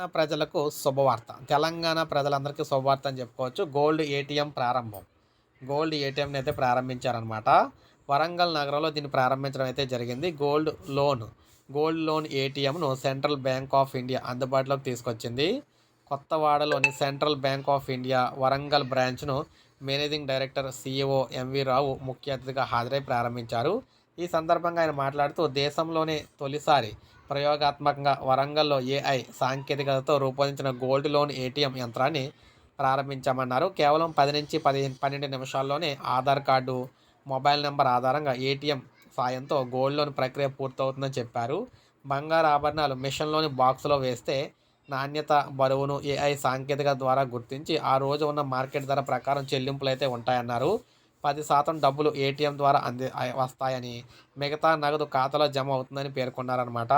తెలంగాణ ప్రజలకు శుభవార్త. తెలంగాణ ప్రజలందరికీ శుభవార్త అని చెప్పుకోవచ్చు. గోల్డ్ ఏటీఎం ప్రారంభం. గోల్డ్ ఏటీఎంని అయితే ప్రారంభించారనమాట వరంగల్ నగరంలో దీన్ని ప్రారంభించడం అయితే జరిగింది. Gold loan. గోల్డ్ లోన్ ఏటీఎంను సెంట్రల్ బ్యాంక్ ఆఫ్ ఇండియా అందుబాటులోకి తీసుకొచ్చింది. కొత్తవాడలోని central bank of India Warangal బ్రాంచ్ను managing director CEO MV Rao ముఖ్య అతిథిగా హాజరై ప్రారంభించారు. ఈ సందర్భంగా ఆయన మాట్లాడుతూ దేశంలోనే తొలిసారి ప్రయోగాత్మకంగా వరంగల్లో ఏఐ సాంకేతికతతో రూపొందించిన గోల్డ్ లోన్ ఏటీఎం యంత్రాన్ని ప్రారంభించామన్నారు. కేవలం పది నుంచి పదిహేను పన్నెండు నిమిషాల్లోనే ఆధార్ కార్డు మొబైల్ నెంబర్ ఆధారంగా ఏటీఎం సాయంతో గోల్డ్ లోన్ ప్రక్రియ పూర్తవుతుందని చెప్పారు. బంగారు ఆభరణాలు మిషన్లోని బాక్స్లో వేస్తే నాణ్యత బరువును ఏఐ సాంకేతికత ద్వారా గుర్తించి ఆ రోజు ఉన్న మార్కెట్ ధర ప్రకారం చెల్లింపులు అయితే ఉంటాయన్నారు. పది శాతం డబ్బులు ఏటీఎం ద్వారా అంది వస్తాయని మిగతా నగదు ఖాతాలో జమ అవుతుందని పేర్కొన్నారనమాట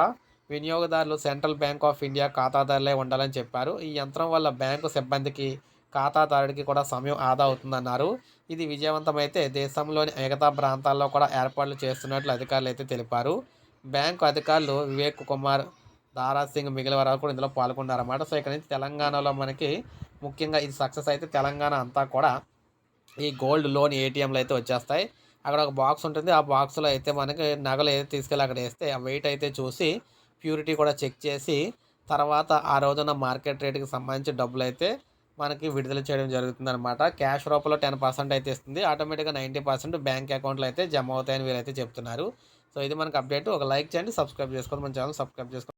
వినియోగదారులు సెంట్రల్ బ్యాంక్ ఆఫ్ ఇండియా ఖాతాదారులే ఉండాలని చెప్పారు. ఈ యంత్రం వల్ల బ్యాంకు సిబ్బందికి ఖాతాదారుడికి కూడా సమయం ఆదా అవుతుందన్నారు. ఇది విజయవంతమైతే దేశంలోని మిగతా ప్రాంతాల్లో కూడా ఏర్పాట్లు చేస్తున్నట్లు అధికారులు అయితే తెలిపారు. బ్యాంకు అధికారులు వివేక్ కుమార్ దారా సింగ్ మిగిలిన వారు కూడా ఇందులో పాల్గొన్నారన్నమాట. సో ఇక్కడ నుంచి తెలంగాణలో మనకి ముఖ్యంగా ఇది సక్సెస్ అయితే తెలంగాణ అంతా కూడా ఈ గోల్డ్ లోన్ ఏటీఎంలు అయితే వచ్చేస్తాయి. అక్కడ ఒక బాక్స్ ఉంటుంది. ఆ బాక్స్లో అయితే మనకి నగలు ఏదైతే తీసుకెళ్ళి అక్కడ వేస్తే ఆ వెయిట్ అయితే చూసి ప్యూరిటీ కూడా చెక్ చేసి తర్వాత ఆ రోజున మార్కెట్ రేట్కి సంబంధించి డబ్బులు అయితే మనకి విడుదల చేయడం జరుగుతుంది అనమాట క్యాష్ రూపంలో టెన్ పర్సెంట్ అయితే ఇస్తుంది. ఆటోమేటిక్గా నైంటీ పర్సెంట్ బ్యాంక్ అకౌంట్లో అయితే జమ అవుతాయని వీరైతే చెప్తున్నారు. సో ఇది మనకి అప్డేట్. ఒక లైక్ చేయండి సబ్స్క్రైబ్ చేసుకోండి. మన ఛానల్ సబ్స్క్రైబ్ చేసుకోండి.